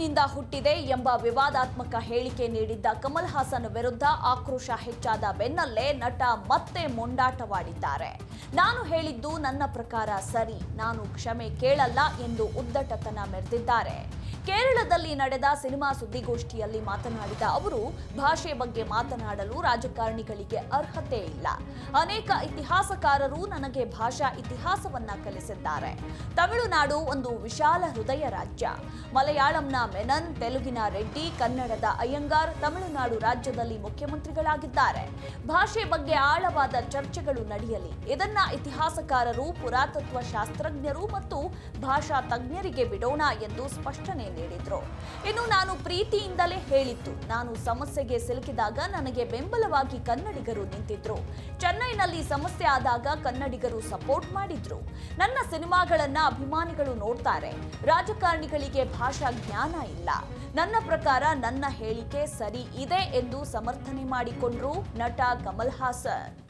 ಹುಟ್ಟಿನಿಂದ ಹುಟ್ಟಿದೆ ಎಂಬ ವಿವಾದಾತ್ಮಕ ಹೇಳಿಕೆ ನೀಡಿದ್ದ ಕಮಲ್ ಹಾಸನ್ ವಿರುದ್ಧ ಆಕ್ರೋಶ ಹೆಚ್ಚಾದ ಬೆನ್ನಲ್ಲೇ ನಟ ಮತ್ತೆ ಮೊಂಡಾಟವಾಡಿದ್ದಾರೆ. ನಾನು ಹೇಳಿದ್ದು ನನ್ನ ಪ್ರಕಾರ ಸರಿ, ನಾನು ಕ್ಷಮೆ ಕೇಳಲ್ಲ ಎಂದು ಉದ್ದಟತನ ಮೆರೆದಿದ್ದಾರೆ. ಕೇರಳದಲ್ಲಿ ನಡೆದ ಸಿನಿಮಾ ಸುದ್ದಿಗೋಷ್ಠಿಯಲ್ಲಿ ಮಾತನಾಡಿದ ಅವರು, ಭಾಷೆ ಬಗ್ಗೆ ಮಾತನಾಡಲು ರಾಜಕಾರಣಿಗಳಿಗೆ ಅರ್ಹತೆ ಇಲ್ಲ. ಅನೇಕ ಇತಿಹಾಸಕಾರರು ನನಗೆ ಭಾಷಾ ಇತಿಹಾಸವನ್ನ ಕಲಿಸಿದ್ದಾರೆ. ತಮಿಳುನಾಡು ಒಂದು ವಿಶಾಲ ಹೃದಯ ರಾಜ್ಯ. ಮಲಯಾಳಂನ ಮೆನನ್, ತೆಲುಗಿನ ರೆಡ್ಡಿ, ಕನ್ನಡದ ಅಯ್ಯಂಗಾರ್ ತಮಿಳುನಾಡು ರಾಜ್ಯದಲ್ಲಿ ಮುಖ್ಯಮಂತ್ರಿಗಳಾಗಿದ್ದಾರೆ. ಭಾಷೆ ಬಗ್ಗೆ ಆಳವಾದ ಚರ್ಚೆಗಳು ನಡೆಯಲಿ. ಇದನ್ನ ಇತಿಹಾಸಕಾರರು ಪುರಾತತ್ವ ಶಾಸ್ತ್ರಜ್ಞರು ಮತ್ತು ಭಾಷಾ ತಜ್ಞರಿಗೆ ಬಿಡೋಣ ಎಂದು ಸ್ಪಷ್ಟನೆ ನೀಡಿದ್ರು. ಇನ್ನು ನಾನು ಪ್ರೀತಿಯಿಂದಲೇ ಹೇಳಿತ್ತು ನಾನು ಸಮಸ್ಯೆಗೆ ಸಿಲುಕಿದಾಗ ನನಗೆ ಬೆಂಬಲವಾಗಿ ಕನ್ನಡಿಗರು ನಿಂತಿದ್ರು. ಚೆನ್ನೈನಲ್ಲಿ ಸಮಸ್ಯೆ ಆದಾಗ ಕನ್ನಡಿಗರು ಸಪೋರ್ಟ್ ಮಾಡಿದ್ರು. ನನ್ನ ಸಿನಿಮಾಗಳನ್ನ ಅಭಿಮಾನಿಗಳು ನೋಡ್ತಾರೆ. ರಾಜಕಾರಣಿಗಳಿಗೆ ಭಾಷಾ ಜ್ಞಾನ ಇಲ್ಲ. ನನ್ನ ಪ್ರಕಾರ ನನ್ನ ಹೇಳಿಕೆ ಸರಿ ಇದೆ ಎಂದು ಸಮರ್ಥನೆ ಮಾಡಿಕೊಂಡ್ರು ನಟ ಕಮಲ್ ಹಾಸನ್